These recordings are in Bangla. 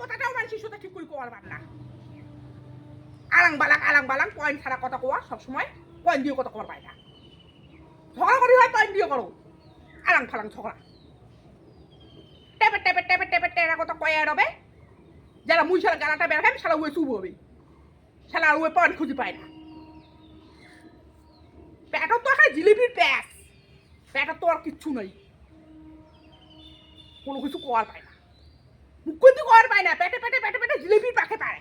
কথাটাও মানুষের সাথে ঠিক করে, কোয়ার পার না। আলাং বালাং আলাং বালাং পয়েন্ট ছাড়া কথা কোয়া সবসময় পয়েন্ট দিয়ে কথা কোয়ার পায় না। ঝগড়া করি হয় পয়েন্ট দিয়ে করো। আলাং ফালাং ঝগড়া। টেপে টেপে টেপে টেপে, টেরা কথা কয়া রবে যারা মুই সারা গালাটা বের খাই সারা উয়ে চুব হবে। সারা আর উয়ে পয়েন্ট খুঁজে পায় না। প্যাটর তো একটা জিলিপির প্যাস প্যাটর তো আর কিচ্ছু নেই। কোনো কিছু কোয়ার পায় না। কিন্তু কোয়ার পায় না পেটে পেটে পেটে পেটে জিলিপির পাখে পারে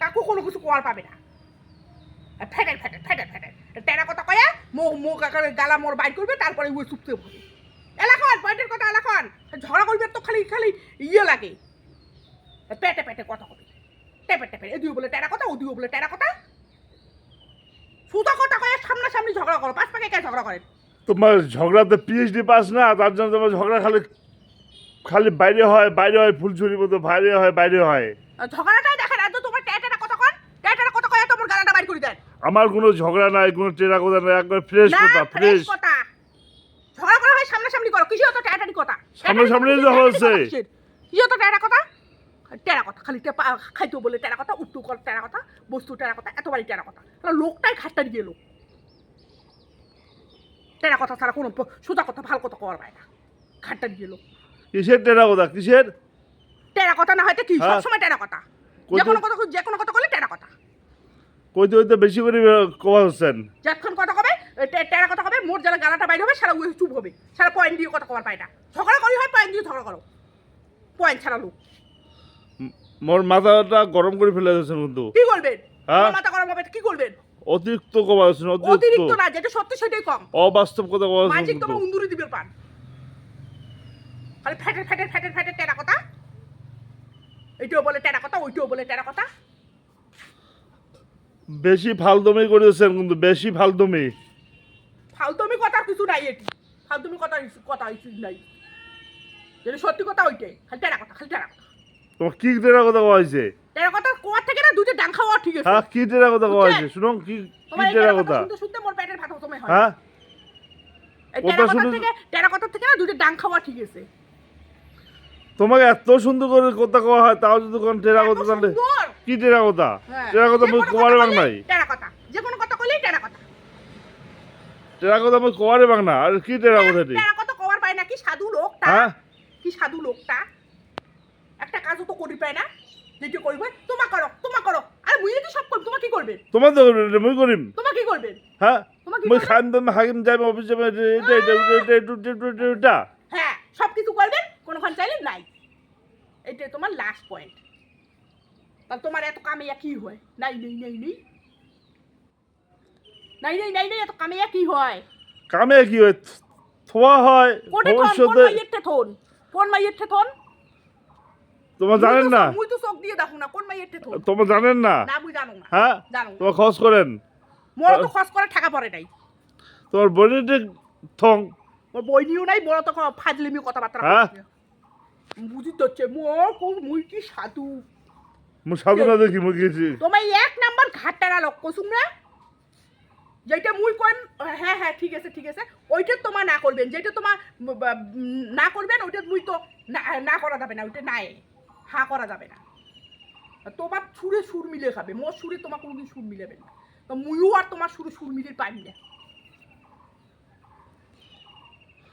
কাকু কোনো কিছু কোয়ার পাবে না। ফেটে ফেটে ফেটে ফেটে। টেরা কথা কয়া মো মো কাকার গালা মোর বাইর করবে তারপরে ওই চুপতে হবে এলাখন পয়েন্টের কথা এলাখন। ঝগড়া করবে তো খালি খালি ইয়ে লাগে। পেটে পেটে কথা হবে টেপে টেপে এদিও বলে টেরা কথা ওদিও বলে টেরা কথা। সুতা কথা কয়ে, সামনাসামনি ঝগড়া করো পাঁচ পাকে কে ঝগড়া করেন তোমার ঝগড়াতে পিএইচডি পাস না তার জন্য তোমার ঝগড়া খালি খালি বাইরে হয় বাইরে হয় ফুলঝুরির মতো বাইরে হয় বাইরে হয়। ঝগড়াটাই দেখেন এত তোমার ট্যাটারা কথা কন ট্যাটারা কথা কয়ে তোমার গালাটা বাইর করে দেন। আমার কোনো ঝগড়া নাই কোনো টেরা কথা নাই একবার ফ্রেশ কথা ফ্রেশ কথা। ঝগড়া করা হয় সামনাসামনি করো কিছু তো ট্যাটারি কথা? সামনাসামনি তো হচ্ছে। কিছু তো ট্যাটা কথা? টেরা কথা খালি খাইতো বলে টেরা কথা উত্তু কর টেরা কথা বস্তু টেরা কথা এতবারই টেরা কথা। লোকটাই ঘাটটা দিয়ে লোক। টেরা কথা ছাড়া কোনো সোজা কথা ভালো কথা কর পায় না। ঘাটটা দিয়ে লোক। কিসের টেরা কথা? কিসের? টেরা কথা না হয়তো কি? হ্যাঁ। সবসময় টেরা কথা। যে কোনো কথা যে কোনো কথা করলে টেরা কথা। কইতে কইতে বেশি করে কবা হচ্ছেন। যখন কথা কবে টে- টেরা কথা কবে মোর যারা গালাটা বাইরে হবে সারা উয়ে চুপ হবে। সারা পয়েন্ট দিয়ে কথা কবার পায় না ঝগড়া করি হয় পয়েন্ট দিয়ে ঝগড়া করো। পয়েন্ট ছাড়া লোক। মোর মাথাটা গরম করে ফেলে দিয়েছেন কিন্তু। কি করবেন? হ্যাঁ? আমার মাথা গরম হবে কি করবেন? অতিরিক্ত কবা হচ্ছেন অতিরিক্ত। অতিরিক্ত না যেটা সত্যি সেটাই কম। অবাস্তব কথা কবা হচ্ছেন মাঝিক কিন্তু। তোমার উন্দুরি দিবে পান। খালি ফ্যাটের ফ্যাটের ফ্যাটের ফ্যাটের টেরা কথা এইটাও বলে টেরা কথা ওইটাও বলে টেরা কথা বেশি ফালদমি করেছেন কিন্তু বেশি ফালদমি ফালতুমি কথার কিছু নাই এটি। ফালতুমি কথা কথা কিছু নাই। যেটা সত্যি কথা ওইটাই। খালি টেরা কথা খালি টেরা কথা তোমার কি টেরা কথা কওয়া হয়েছে টেরা কথা কোয়ার থেকে না দুটো ডাং খাওয়া ঠিক আছে। হ্যাঁ কি টেরা কথা কওয়া? হয়েছে শুনুন কি কি টেরা কথা কথা শুনতে শুনতে মোর পেটের ভাত হয়। হ্যাঁ। টেরা কথা থেকে টেরা কথা থেকে না দুটো ডাং খাওয়া ঠিক আছে। তোমাকে এত সুন্দর করে কথা কওয়া হয় তাও যদি কোন টেরা কথা তাহলে কি টেরা কথা? হ্যাঁ। টেরা কথা মুখ কোয়ারে বাং নাই টেরা কথা। যে কোনো কথা কইলেই টেরা কথা। টেরা কথা মুখ কোয়ারে বাং না আর কি টেরা কথা টি টেরা কথা কোয়ার পায় না কি সাধু লোকটা? হ্যাঁ? কি সাধু লোকটা? একটা কাজও তো করি পায় না। যেটি কইবে তোমা করো তোমা করো। আরে মুই তো সব করব তোমা কি করবে? তোমা তো করবে মুই করিম। তোমা কি করবে? হ্যাঁ? মুই খান দম হাকিম যাইব অফিসে যাইব এটা এটা এটা এটা এটা হ্যাঁ সব কিছু কোনোখান চাইলে নাই। এটাই তোমার লাস্ট পয়েন্ট তাহলে তোমার এত কামিয়া কি হয়? নাই নেই নেই নেই। নাই নেই নাই নেই এত কামিয়া কি হয়? কামে কি হয়? থোয়া হয় ভবিষ্যতে থন? কোন মাইয়েরতে থন? তোমার জানেন না। মুই তো চোখ দিয়ে দেখো না কোন মাইয়েরতে থন? তোমার জানেন না। না মুই জানো না। হ্যাঁ? জানো তোমার খরচ করেন। মোর তো খরচ করে টাকা পড়ে নাই। তোমার বোনের থং। মোর বই নিও নাই বড় তো ফাজলিমি কথাবার্তা হ্যাঁ? বুঝি তো হচ্ছে মোর কোন মুই কি সাধু। মুই সাধনা দেখি মুই গেছি। তোমার এক নাম্বার ঘাটটারা লোক কসুম না যেটা মুই কইম হ্যাঁ হ্যাঁ ঠিক আছে ঠিক আছে। ওইটা তোমার না করবেন যেটা তোমার না করবেন ওইটা মুই তো না না করা যাবে না ওইটা নাই। হা করা যাবে না। তোমার সুরে সুর মিলে খাবে মোর সুরে তোমার কোনোদিন সুর মিলেবে না। তো মুইও আর তোমার সুরে সুর মিলে পাইনি না।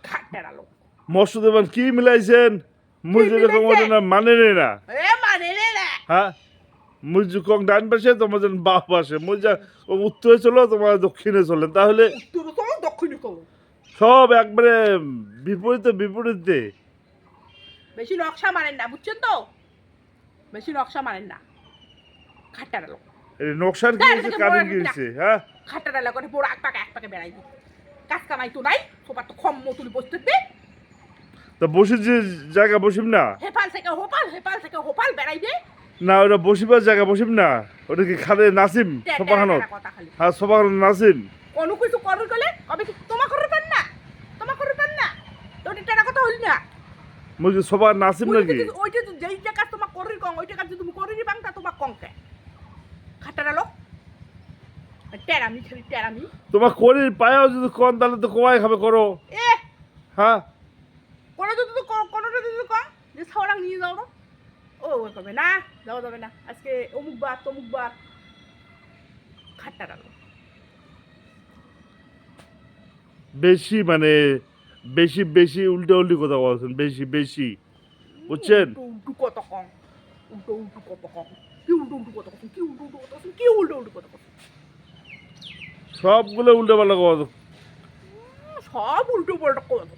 ঘাটটারা লোক। দেবান কি মিলাইছেন? মুজুরে তোমাদের মানে রে না। হ্যাঁ? মুজু কং ডান পাশে তোমাদের বাম পাশে। মুজা উত্তরে চলো তোমার দক্ষিণে চলেন তাহলে সব একবারে বিপরীতে বিপরীতে। বেশি নকশা মারেন না বুঝছেন তো? বেশি নকশা মারেন না। খাট্টারা লোক নকশার গিয়েছে কারেন্ট গিয়েছে হ্যাঁ? খাট্টারা লোক বড় এক পাকে এক পাকে বেড়াই কাজ কামাই তো নাই তোমার তো খম তা বসে যে জায়গা বসিম না? হেপাল থেকে হোপাল হেপাল থেকে হোপাল বেড়াই দে না ওটা বসিবার জায়গা বসিম না। ওটা কি খালে নাসিম? সোপাখানত হ্যাঁ সোপাখানত নাসিম। কোনো কিছু করুন গেলে কবে কি তোমা করবেন না? তোমা করবেন না? তো ওটা কথা হলি না? মুই কি সোপা নাসিম নাকি? ওইটা যেই জায়গা তোমার করি কম ওই জায়গা যদি তুমি করি বাং তা তোমার কমকে খাট্টারা লোক টেরামি খালি টেরামি। তোমার করির পায়াও যদি কন তাহলে তো কোয়াই খাবে করো। এ হ্যাঁ? কোনো যদি তো ক- তো কম যে নিয়ে যাও না। ও ও করবে না যাওয়া যাবে না। আজকে অমুক বার তমুক বার। খাট্টা গেল বেশি মানে বেশি বেশি উল্টো উল্টি কথা বলছেন বেশি বেশি। বুঝছেন? উল্টো উল্টো কথা কম উল্টো উল্টো কথা কম কি উল্টো উল্টো কথা কম কি উল্টো উল্টো কথা কম কি উল্টো উল্টো কথা কম সবগুলো উল্টো পাল্টা কথা সব উল্টো পাল্টা কথা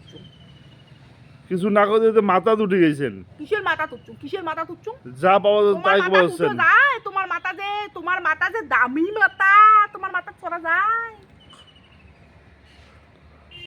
কিছু না করে দিতে মাথা উঠে গেছেন। কিসের মাথা তুচ্ছ? কিসের মাথা তুচ্ছ? যা পাওয়া যায় তাই বলছেন। তোমার মাথা যে তোমার মাথা যে দামি মাথা তোমার মাথা চড়া যায়।